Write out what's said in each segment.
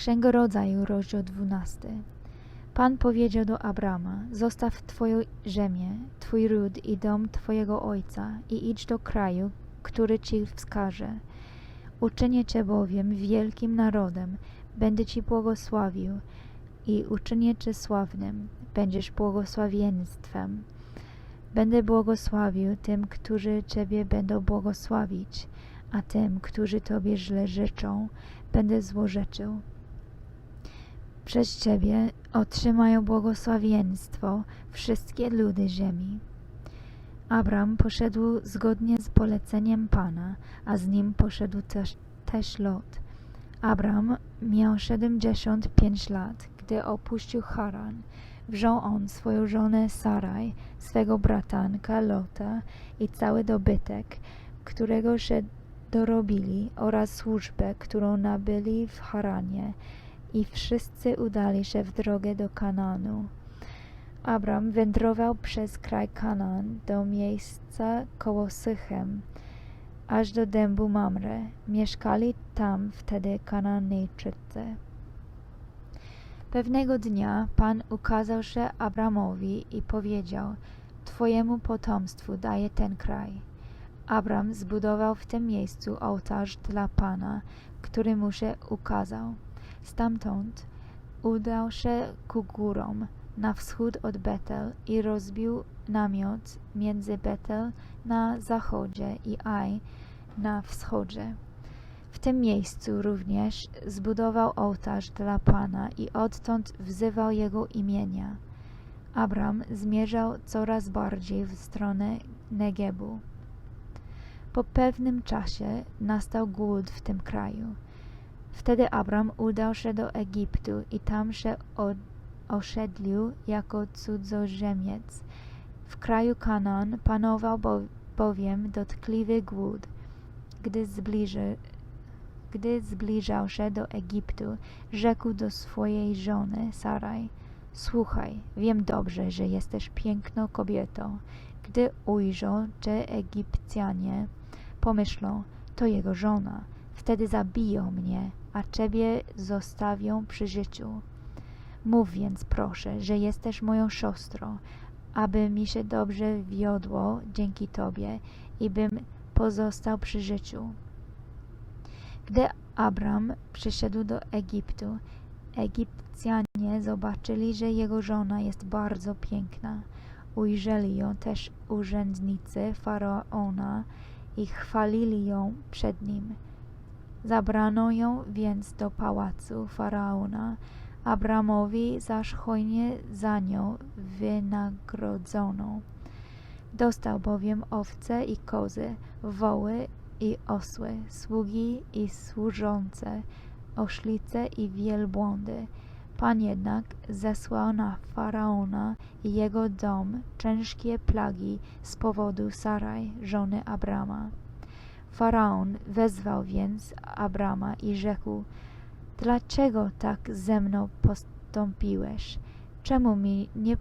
Księga Rodzaju, rozdział 12. Pan powiedział do Abrama, zostaw twoją ziemię, twój ród i dom twojego ojca i idź do kraju, który ci wskaże. Uczynię cię bowiem wielkim narodem, będę ci błogosławił i uczynię cię sławnym, będziesz błogosławieństwem. Będę błogosławił tym, którzy ciebie będą błogosławić, a tym, którzy tobie źle życzą, będę złorzeczył. Przez Ciebie otrzymają błogosławieństwo wszystkie ludy ziemi. Abram poszedł zgodnie z poleceniem Pana, a z nim poszedł też, też Lot. Abram miał 75 lat, gdy opuścił Haran. Wziął on swoją żonę Saraj, swego bratanka Lota i cały dobytek, którego się dorobili oraz służbę, którą nabyli w Haranie i wszyscy udali się w drogę do Kanaanu. Abram wędrował przez kraj Kanaan do miejsca koło Sychem, aż do dębu Mamre. Mieszkali tam wtedy Kanaanejczycy. Pewnego dnia Pan ukazał się Abramowi i powiedział, Twojemu potomstwu daję ten kraj. Abram zbudował w tym miejscu ołtarz dla Pana, który mu się ukazał. Stamtąd udał się ku górom na wschód od Betel i rozbił namiot między Betel na zachodzie i Aj na wschodzie. W tym miejscu również zbudował ołtarz dla Pana i odtąd wzywał jego imienia. Abram zmierzał coraz bardziej w stronę Negebu. Po pewnym czasie nastał głód w tym kraju. Wtedy Abram udał się do Egiptu i tam się osiedlił jako cudzoziemiec. W kraju Kanaan panował bo, bowiem dotkliwy głód. Gdy, zbliży, gdy zbliżał się do Egiptu, rzekł do swojej żony Saraj: Słuchaj, wiem dobrze, że jesteś piękną kobietą. Gdy ujrzą cię Egipcjanie, pomyślą, to jego żona. Wtedy zabiją mnie, a ciebie zostawią przy życiu. Mów więc proszę, że jesteś moją siostrą, aby mi się dobrze wiodło dzięki tobie i bym pozostał przy życiu. Gdy Abram przyszedł do Egiptu, Egipcjanie zobaczyli, że jego żona jest bardzo piękna. Ujrzeli ją też urzędnicy faraona i chwalili ją przed nim. Zabrano ją więc do pałacu faraona, Abramowi zaś hojnie za nią wynagrodzono. Dostał bowiem owce i kozy, woły i osły, sługi i służące, oślice i wielbłądy. Pan jednak zesłał na faraona i jego dom ciężkie plagi z powodu Saraj, żony Abrama. Faraon wezwał więc Abrama i rzekł: Dlaczego tak ze mną postąpiłeś? Czemu mi nie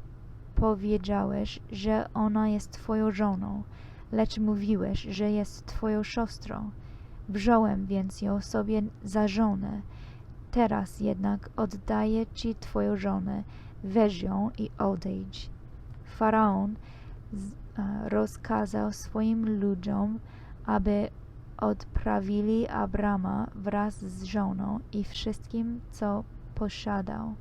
powiedziałeś, że ona jest twoją żoną, lecz mówiłeś, że jest twoją siostrą? Wziąłem więc ją sobie za żonę. Teraz jednak oddaję ci twoją żonę, weź ją i odejdź. Faraon rozkazał swoim ludziom, aby odprawili Abrama wraz z żoną i wszystkim, co posiadał.